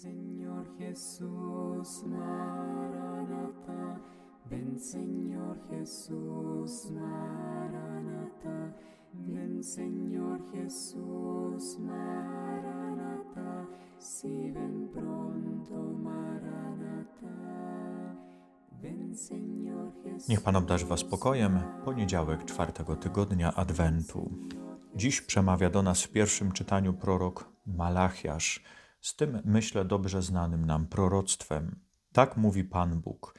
Señor Jesús. Ven, Señor Jesús. Ven, Señor Jesús. Si ven pronto. Ven, Señor Jesús. Niech Pan obdarzy Was pokojem. Poniedziałek czwartego tygodnia Adwentu. Dziś przemawia do nas w pierwszym czytaniu prorok Malachiasz, z tym myślę dobrze znanym nam proroctwem. Tak mówi Pan Bóg.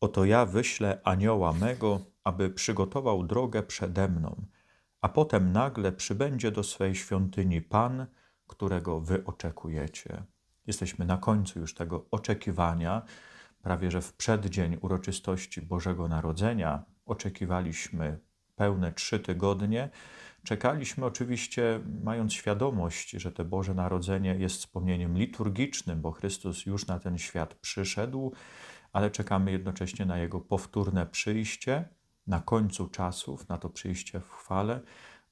Oto ja wyślę anioła mego, aby przygotował drogę przede mną, a potem nagle przybędzie do swej świątyni Pan, którego wy oczekujecie. Jesteśmy na końcu już tego oczekiwania, prawie że w przeddzień uroczystości Bożego Narodzenia. Oczekiwaliśmy pełne trzy tygodnie. Czekaliśmy oczywiście, mając świadomość, że to Boże Narodzenie jest wspomnieniem liturgicznym, bo Chrystus już na ten świat przyszedł, ale czekamy jednocześnie na Jego powtórne przyjście, na końcu czasów, na to przyjście w chwale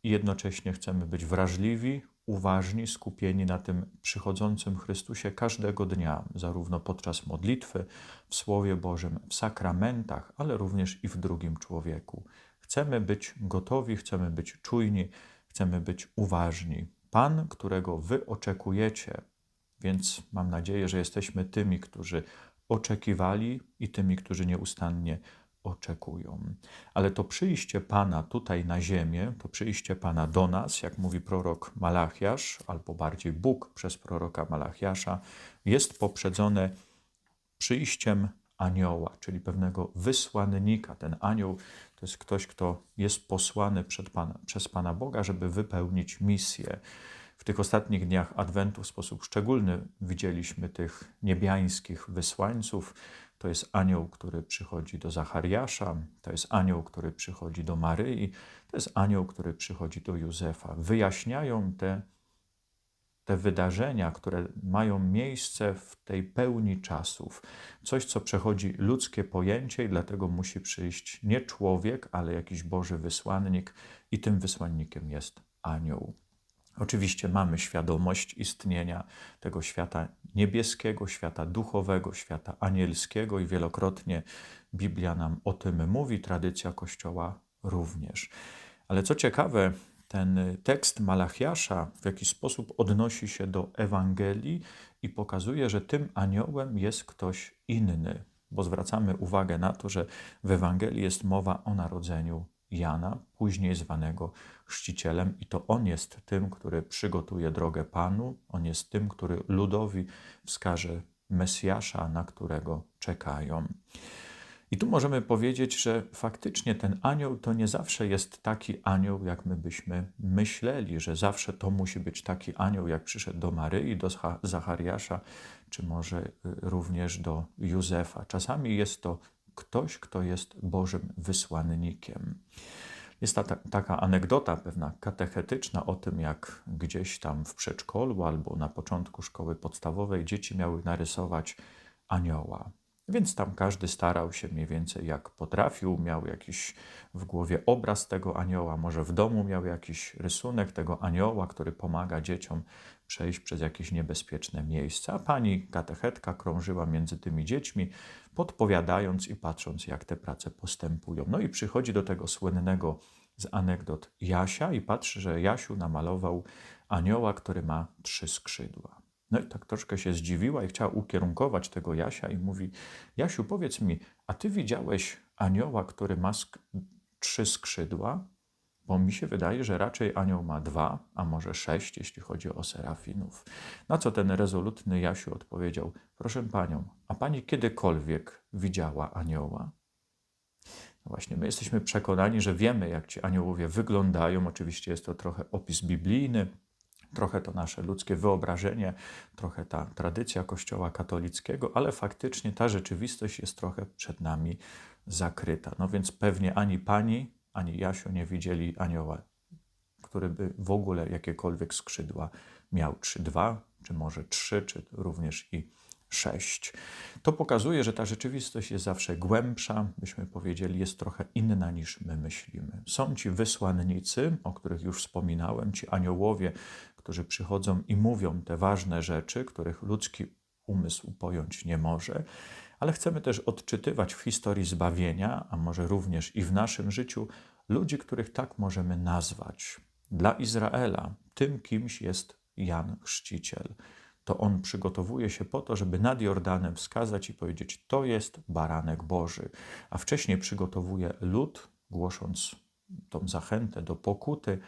i jednocześnie chcemy być wrażliwi, uważni, skupieni na tym przychodzącym Chrystusie każdego dnia, zarówno podczas modlitwy, w Słowie Bożym, w sakramentach, ale również i w drugim człowieku. Chcemy być gotowi, chcemy być czujni, chcemy być uważni. Pan, którego wy oczekujecie, więc mam nadzieję, że jesteśmy tymi, którzy oczekiwali i tymi, którzy nieustannie oczekują. Ale to przyjście Pana tutaj na ziemię, to przyjście Pana do nas, jak mówi prorok Malachiasz, albo bardziej Bóg przez proroka Malachiasza, jest poprzedzone przyjściem anioła, czyli pewnego wysłannika. Ten anioł to jest ktoś, kto jest posłany Pana, przez Pana Boga, żeby wypełnić misję. W tych ostatnich dniach Adwentu w sposób szczególny widzieliśmy tych niebiańskich wysłańców. To jest anioł, który przychodzi do Zachariasza, to jest anioł, który przychodzi do Maryi, to jest anioł, który przychodzi do Józefa. Wyjaśniają te, te wydarzenia, które mają miejsce w tej pełni czasów. Coś, co przechodzi ludzkie pojęcie, i dlatego musi przyjść nie człowiek, ale jakiś Boży wysłannik, i tym wysłannikiem jest anioł. Oczywiście mamy świadomość istnienia tego świata niebieskiego, świata duchowego, świata anielskiego i wielokrotnie Biblia nam o tym mówi, tradycja Kościoła również. Ale co ciekawe, ten tekst Malachiasza w jakiś sposób odnosi się do Ewangelii i pokazuje, że tym aniołem jest ktoś inny, bo zwracamy uwagę na to, że w Ewangelii jest mowa o narodzeniu Jana, później zwanego chrzcicielem, i to on jest tym, który przygotuje drogę Panu, on jest tym, który ludowi wskaże Mesjasza, na którego czekają. I tu możemy powiedzieć, że faktycznie ten anioł to nie zawsze jest taki anioł, jak my byśmy myśleli, że zawsze to musi być taki anioł, jak przyszedł do Maryi, do Zachariasza, czy może również do Józefa. Czasami jest to ktoś, kto jest Bożym wysłannikiem. Jest ta, ta, taka anegdota pewna katechetyczna o tym, jak gdzieś tam w przedszkolu albo na początku szkoły podstawowej dzieci miały narysować anioła. Więc tam każdy starał się mniej więcej jak potrafił, miał jakiś w głowie obraz tego anioła, może w domu miał jakiś rysunek tego anioła, który pomaga dzieciom przejść przez jakieś niebezpieczne miejsca. A pani katechetka krążyła między tymi dziećmi, podpowiadając i patrząc, jak te prace postępują. No i przychodzi do tego słynnego z anegdot Jasia i patrzy, że Jasiu namalował anioła, który ma trzy skrzydła. No i tak troszkę się zdziwiła i chciała ukierunkować tego Jasia i mówi: Jasiu, powiedz mi, a ty widziałeś anioła, który ma sk trzy skrzydła? Bo mi się wydaje, że raczej anioł ma dwa, a może sześć, jeśli chodzi o serafinów. Na co ten rezolutny Jasiu odpowiedział: Proszę panią, a pani kiedykolwiek widziała anioła? No właśnie, my jesteśmy przekonani, że wiemy, jak ci aniołowie wyglądają. Oczywiście jest to trochę opis biblijny, trochę to nasze ludzkie wyobrażenie, trochę ta tradycja Kościoła katolickiego, ale faktycznie ta rzeczywistość jest trochę przed nami zakryta. No więc pewnie ani pani, ani Jasiu nie widzieli anioła, który by w ogóle jakiekolwiek skrzydła miał, czy dwa, czy może trzy, czy również i sześć. To pokazuje, że ta rzeczywistość jest zawsze głębsza, byśmy powiedzieli, jest trochę inna niż my myślimy. Są ci wysłannicy, o których już wspominałem, ci aniołowie, którzy przychodzą i mówią te ważne rzeczy, których ludzki umysł pojąć nie może, ale chcemy też odczytywać w historii zbawienia, a może również i w naszym życiu, ludzi, których tak możemy nazwać. Dla Izraela tym kimś jest Jan Chrzciciel. To on przygotowuje się po to, żeby nad Jordanem wskazać i powiedzieć: To jest baranek Boży. A wcześniej przygotowuje lud, głosząc tą zachętę do pokuty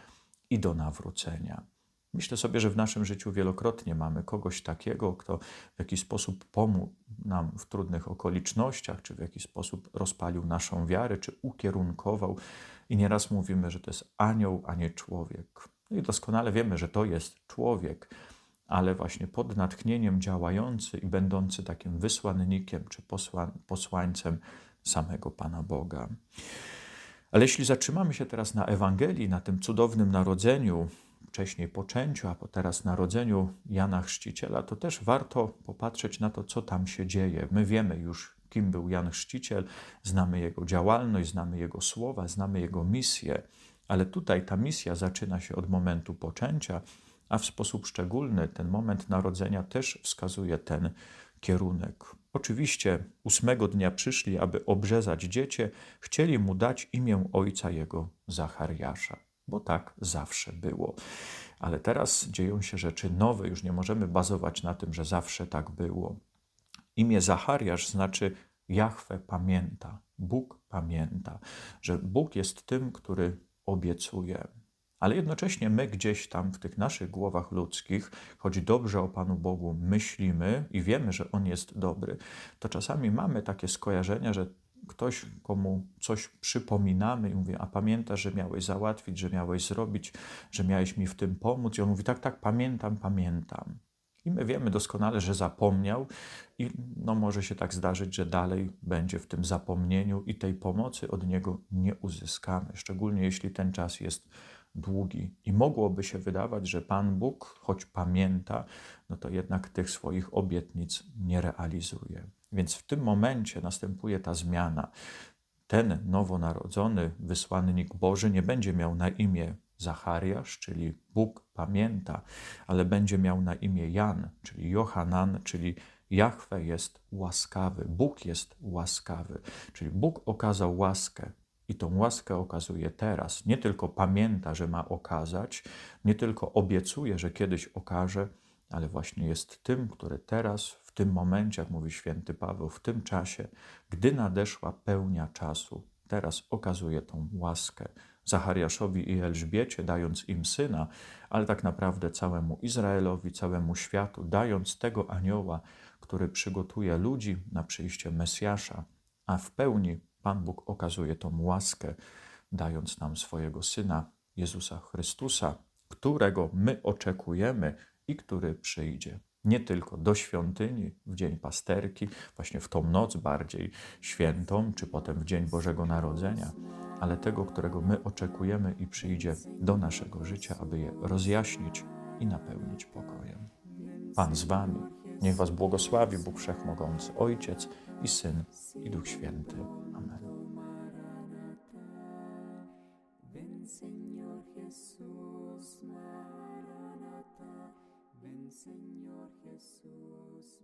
i do nawrócenia. Myślę sobie, że w naszym życiu wielokrotnie mamy kogoś takiego, kto w jakiś sposób pomógł nam w trudnych okolicznościach, czy w jakiś sposób rozpalił naszą wiarę, czy ukierunkował. I nieraz mówimy, że to jest anioł, a nie człowiek. No i doskonale wiemy, że to jest człowiek, ale właśnie pod natchnieniem działający i będący takim wysłannikiem czy posła, posłańcem samego Pana Boga. Ale jeśli zatrzymamy się teraz na Ewangelii, na tym cudownym narodzeniu, wcześniej poczęciu, a teraz narodzeniu Jana Chrzciciela, to też warto popatrzeć na to, co tam się dzieje. My wiemy już, kim był Jan Chrzciciel, znamy jego działalność, znamy jego słowa, znamy jego misję, ale tutaj ta misja zaczyna się od momentu poczęcia, a w sposób szczególny ten moment narodzenia też wskazuje ten kierunek. Oczywiście ósmego dnia przyszli, aby obrzezać dziecię, chcieli mu dać imię ojca jego Zachariasza, bo tak zawsze było. Ale teraz dzieją się rzeczy nowe, już nie możemy bazować na tym, że zawsze tak było. Imię Zachariasz znaczy Jahwe pamięta, Bóg pamięta, że Bóg jest tym, który obiecuje. Ale jednocześnie my gdzieś tam w tych naszych głowach ludzkich, choć dobrze o Panu Bogu myślimy i wiemy, że On jest dobry, to czasami mamy takie skojarzenia, że ktoś, komu coś przypominamy i mówi, a pamiętasz, że miałeś załatwić, że miałeś zrobić, że miałeś mi w tym pomóc. I on mówi, tak, tak, pamiętam, pamiętam. I my wiemy doskonale, że zapomniał, i no może się tak zdarzyć, że dalej będzie w tym zapomnieniu i tej pomocy od niego nie uzyskamy, szczególnie jeśli ten czas jest długi. I mogłoby się wydawać, że Pan Bóg, choć pamięta, no to jednak tych swoich obietnic nie realizuje. Więc w tym momencie następuje ta zmiana. Ten nowonarodzony wysłannik Boży nie będzie miał na imię Zachariasz, czyli Bóg pamięta, ale będzie miał na imię Jan, czyli Johanan, czyli Jahwe jest łaskawy, Bóg jest łaskawy, czyli Bóg okazał łaskę i tą łaskę okazuje teraz. Nie tylko pamięta, że ma okazać, nie tylko obiecuje, że kiedyś okaże, ale właśnie jest tym, który teraz, w tym momencie, jak mówi święty Paweł, w tym czasie, gdy nadeszła pełnia czasu, teraz okazuje tą łaskę Zachariaszowi i Elżbiecie, dając im syna, ale tak naprawdę całemu Izraelowi, całemu światu, dając tego anioła, który przygotuje ludzi na przyjście Mesjasza, a w pełni Pan Bóg okazuje tą łaskę, dając nam swojego Syna, Jezusa Chrystusa, którego my oczekujemy i który przyjdzie. Nie tylko do świątyni w dzień pasterki, właśnie w tą noc bardziej świętą, czy potem w dzień Bożego Narodzenia, ale tego, którego my oczekujemy i przyjdzie do naszego życia, aby je rozjaśnić i napełnić pokojem. Pan z Wami. Niech Was błogosławi Bóg Wszechmogący, Ojciec i Syn i Duch Święty. Amen. Señor Jesús.